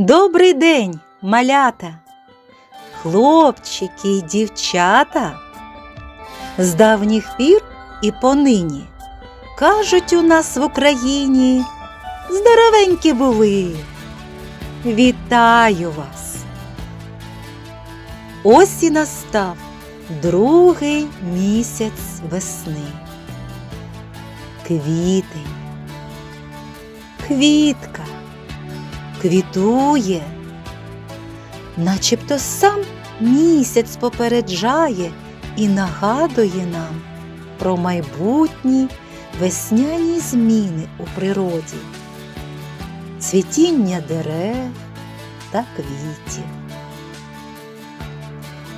Добрий день, малята, хлопчики й дівчата. З давніх пір і понині кажуть у нас в Україні здоровенькі були. Вітаю вас! Ось і настав другий місяць весни. Квітень, квітка квітує, начебто сам місяць попереджає і нагадує нам про майбутні весняні зміни у природі, цвітіння дерев та квітів.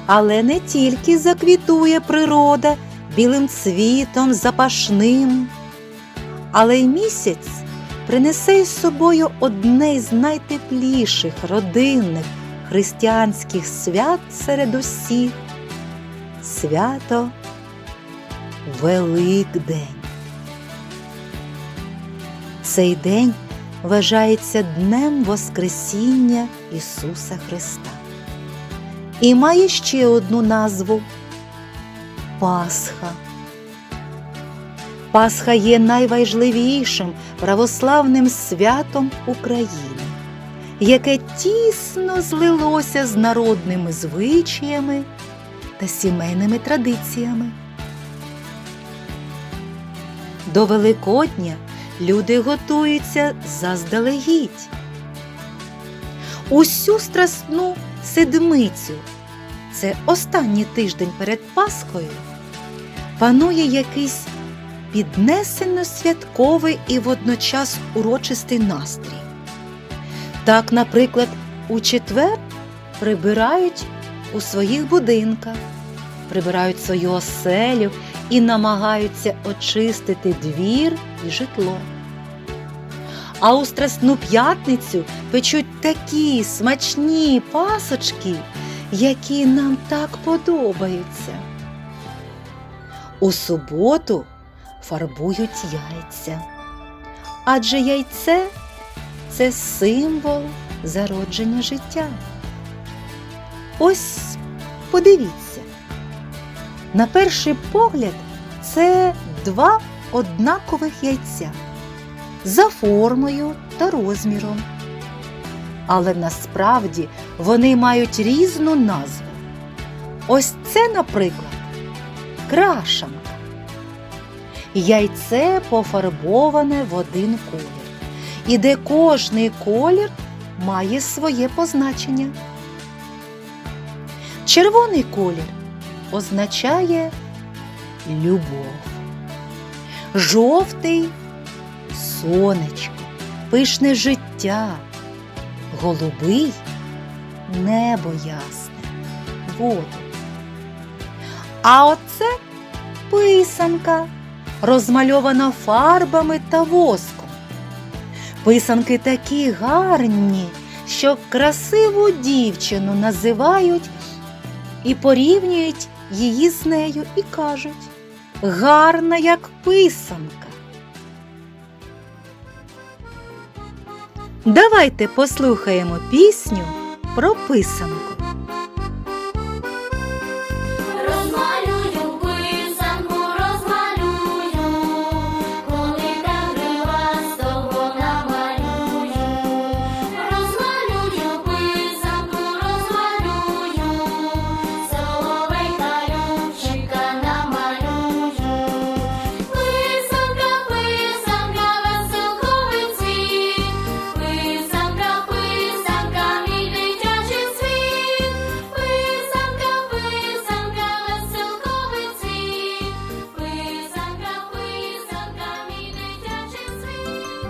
Але не тільки заквітує природа білим цвітом запашним, але й місяць принесе із собою одне із найтепліших родинних християнських свят серед усіх свято Великдень. Цей день вважається Днем Воскресіння Ісуса Христа і має ще одну назву Пасха. Пасха є найважливішим православним святом України, яке тісно злилося з народними звичаями та сімейними традиціями. До Великодня люди готуються заздалегідь. Усю страсну седмицю, це останній тиждень перед Пасхою, панує якийсь піднесено святковий і водночас урочистий настрій. Так, наприклад, у четвер прибирають у своїх будинках, прибирають свою оселю і намагаються очистити двір і житло. А у Страсну п'ятницю печуть такі смачні пасочки, які нам так подобаються. У суботу фарбують яйця. Адже яйце це символ зародження життя. Ось подивіться. На перший погляд, це два однакових яйця за формою та розміром. Але насправді вони мають різну назву. Ось це, наприклад, крашанка. Яйце пофарбоване в один колір, і де кожний колір має своє позначення. Червоний колір означає любов, жовтий сонечко, пишне життя, голубий небо ясне, воду. А оце писанка розмальована фарбами та воском. Писанки такі гарні, що красиву дівчину називають і порівнюють її з нею і кажуть гарна, як писанка. Давайте послухаємо пісню про писанку.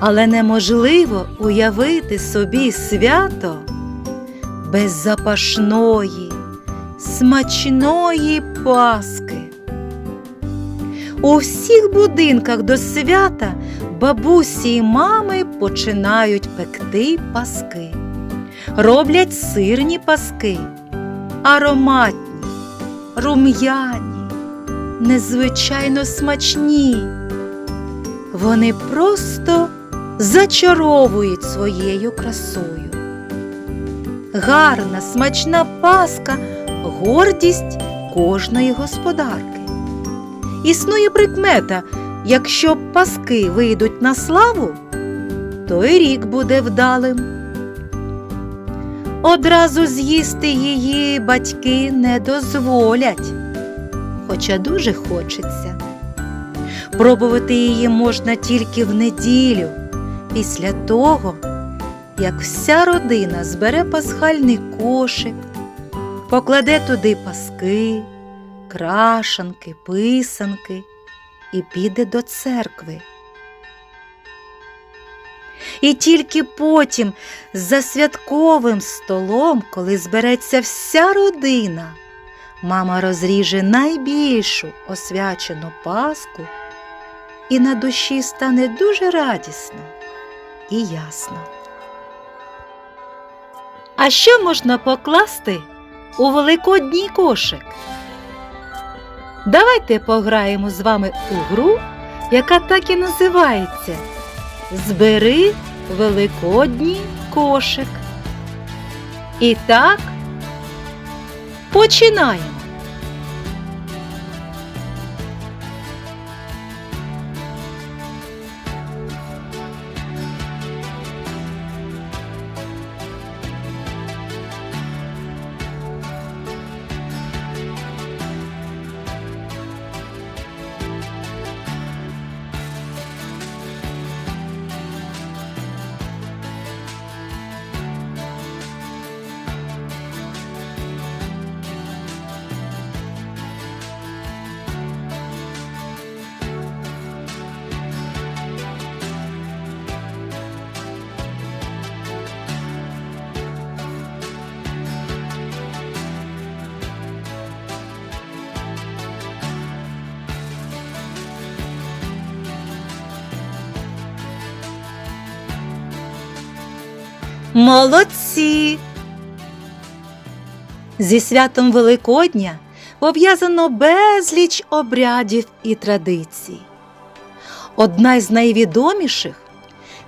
Але неможливо уявити собі свято без запашної, смачної паски. У всіх будинках до свята бабусі і мами починають пекти паски. Роблять сирні паски, ароматні, рум'яні, незвичайно смачні. Вони просто зачаровують своєю красою. гарна, смачна паска гордість кожної господарки. Існує прикмета, якщо паски вийдуть на славу, то й рік буде вдалим. Одразу з'їсти її батьки не дозволять, хоча дуже хочеться. Пробувати її можна тільки в неділю, після того, як вся родина збере пасхальний кошик, покладе туди паски, крашанки, писанки і піде до церкви. І тільки потім, за святковим столом, коли збереться вся родина, мама розріже найбільшу освячену паску, і на душі стане дуже радісно і ясно. А що можна покласти у великодній кошик? Давайте пограємо з вами у гру, яка так і називається Збери великодній кошик. І так, починаємо. Молодці! Зі святом Великодня пов'язано безліч обрядів і традицій. Одна із найвідоміших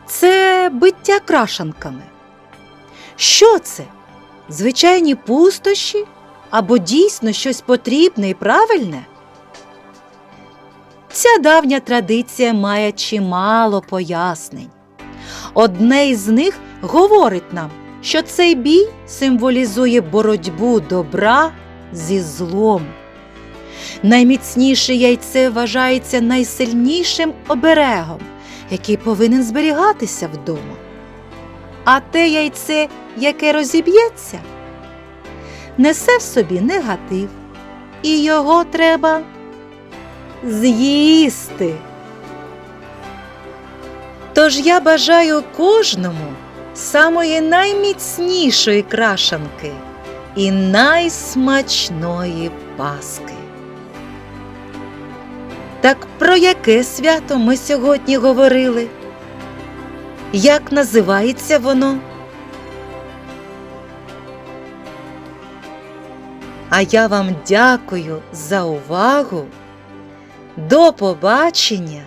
це биття крашанками. Що це? Звичайні пустощі або дійсно щось потрібне і правильне? Ця давня традиція має чимало пояснень. Одне із них говорить нам, що цей бій символізує боротьбу добра зі злом. Найміцніше яйце вважається найсильнішим оберегом, який повинен зберігатися вдома. А те яйце, яке розіб'ється, несе в собі негатив, і його треба з'їсти. Тож я бажаю кожному самої найміцнішої крашанки і найсмачної паски. Так про яке свято ми сьогодні говорили? Як називається воно? А я вам дякую за увагу. До побачення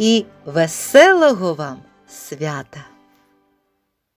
і веселого вам свята!